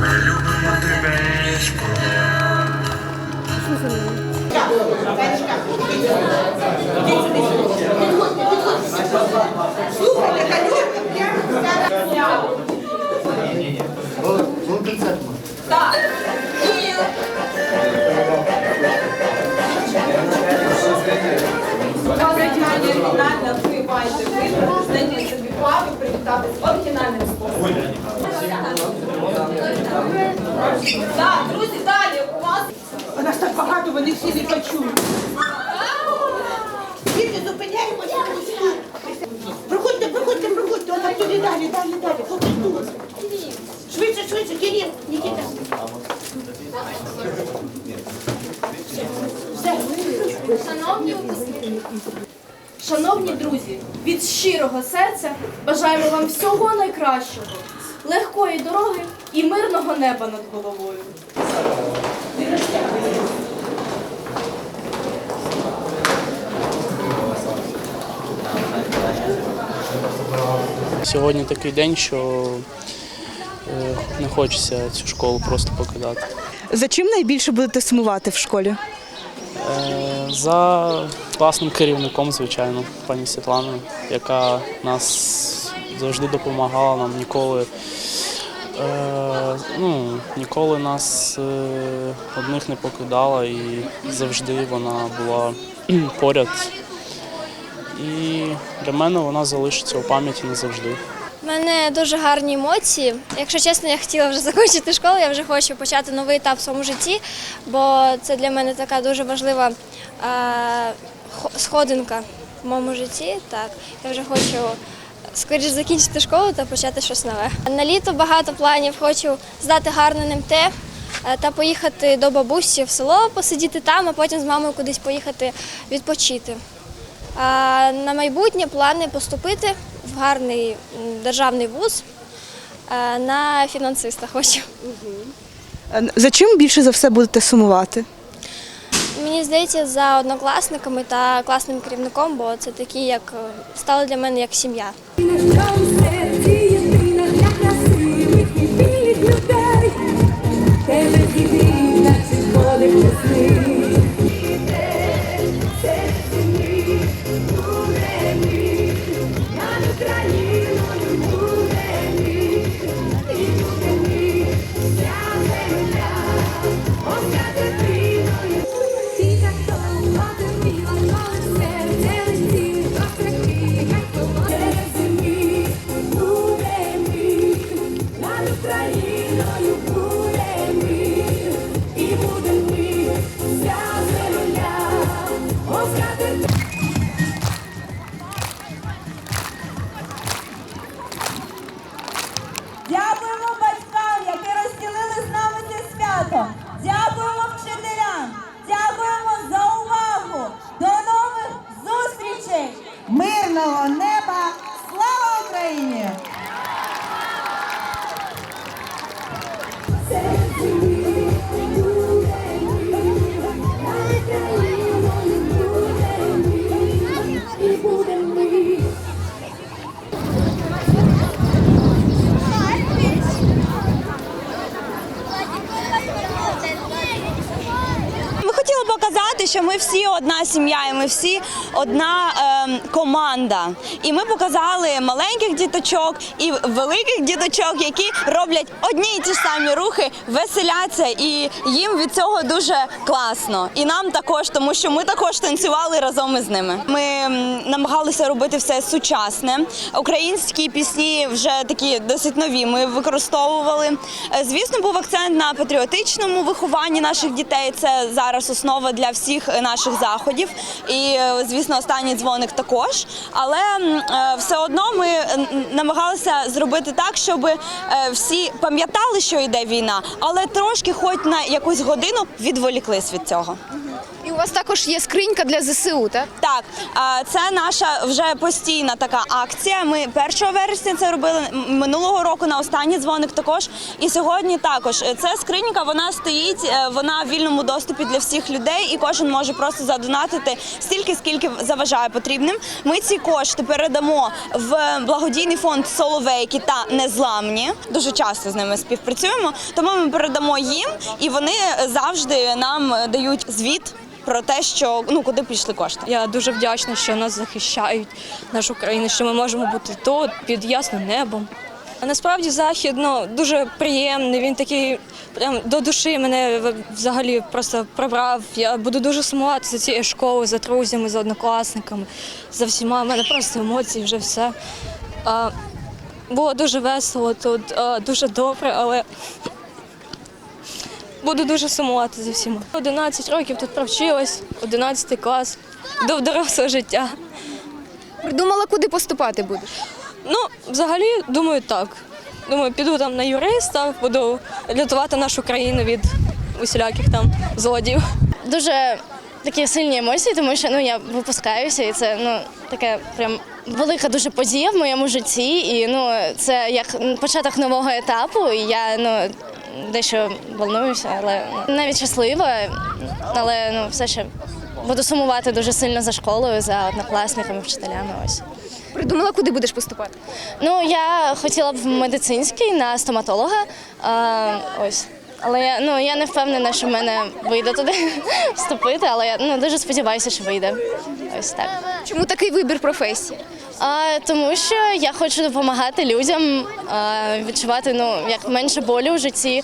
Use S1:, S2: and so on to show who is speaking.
S1: Ми любимо тебе із
S2: Оригінальне привітати оригінальним способом. Так, друзі, далі у вас
S3: У нас так багато, вони всі не почують. Діти, зупиняємося. Проходьте, проходьте, проходьте. Отак туди далі, далі, далі. Поки тут. Швидше, швидше, Кирил, Нікіта. Все.
S2: Шановні Шановні друзі, від щирого серця бажаємо вам всього найкращого, легкої дороги і мирного неба над головою.
S4: Сьогодні такий день, що е, не хочеться цю школу просто покидати.
S5: За чим найбільше будете сумувати в школі?
S4: Е, За класним керівником, звичайно, пані Світланою, яка нас завжди допомагала нам ніколи. е, Ну, ніколи нас е, одних не покидала і завжди вона була поряд. І для мене вона залишиться у пам'яті назавжди.
S6: У мене дуже гарні емоції. Якщо чесно, я хотіла вже закінчити школу, я вже хочу почати новий етап в своєму житті, бо це для мене така дуже важлива е, сходинка в моєму житті. Так, я вже хочу скоріше закінчити школу та почати щось нове. На літо багато планів. Хочу здати гарне НМТ е, та поїхати до бабусі в село, посидіти там, а потім з мамою кудись поїхати відпочити. А на майбутнє плани поступити в гарний державний вуз е, на фінансиста хочу.
S5: Е, За чим більше за все будете сумувати?
S6: Мені здається, за однокласниками та класним керівником, бо це такі, як стало для мене як сім'я.
S7: Україною буде мій, і буде Оскатериною.
S8: Дякуємо батькам, які розділили нами це свято. Дякуємо вчителям. Дякуємо за увагу. До нових зустрічей. Мирного неба. Всі одна сім'я, і ми всі одна ем, команда. І ми показали маленьких діточок і великих діточок, які роблять одні й ті ж самі рухи, веселяться, і їм від цього дуже класно. І нам також, тому що ми також танцювали разом із ними. Ми намагалися робити все сучасне. Українські пісні вже такі досить нові. Ми використовували. Е, Звісно, був акцент на патріотичному вихованні наших дітей. Це зараз основа для всіх е, наших заходів. І, е, звісно, останній дзвоник також. Але е, все одно ми намагалися зробити так, щоб е, всі пам'ятали, що йде війна, але трошки, хоч на якусь годину, відволіклись від цього.
S9: І у вас також є скринька для ЗСУ, так?
S8: Так, це наша вже постійна така акція. Ми 1 вересня це робили минулого року на останній дзвоник також. І сьогодні також. Це скринька, вона стоїть, е, вона в вільному доступі для всіх людей, і кожен може просто задонатити стільки, скільки заважає потрібним. Ми ці кошти передамо в благодійний фонд Соловейки та Незламні. Дуже часто з ними співпрацюємо. Тому ми передамо їм, і вони завжди нам дають звіт про те, що ну куди пішли кошти.
S10: Я дуже вдячна, що нас захищають, нашу країну, що ми можемо бути тут під ясним небом. А насправді захід ну, дуже приємний. Він такий прям до душі мене взагалі просто пробрав. Я буду дуже сумувати за цією школою, за друзями, за однокласниками, за всіма. У мене просто емоції, вже все. А, було дуже весело тут, а, дуже добре, але буду дуже сумувати за всіма. 11 років тут провчилась, 11 клас, до дорослого життя.
S9: Придумала, куди поступати будеш?
S10: Ну, взагалі, думаю, так. Думаю, піду там на юриста, буду рятувати нашу країну від усіляких там злодіїв.
S2: Дуже такі сильні емоції, тому що ну я випускаюся, і це ну таке прям велика дуже подія в моєму житті. І ну це як початок нового етапу. І я ну дещо волнуюся, але навіть щаслива, але ну все ще буду сумувати дуже сильно за школою, за однокласниками, вчителями. Ось.
S9: Придумала, куди будеш поступати?
S2: Ну, я хотіла б в медицинський на стоматолога. А, ось. Але я, ну, я не впевнена, що в мене вийде туди вступити, але я ну, дуже сподіваюся, що вийде. Ось так.
S9: Чому такий вибір професії?
S2: А, тому що я хочу допомагати людям а, відчувати ну, як менше болю в житті.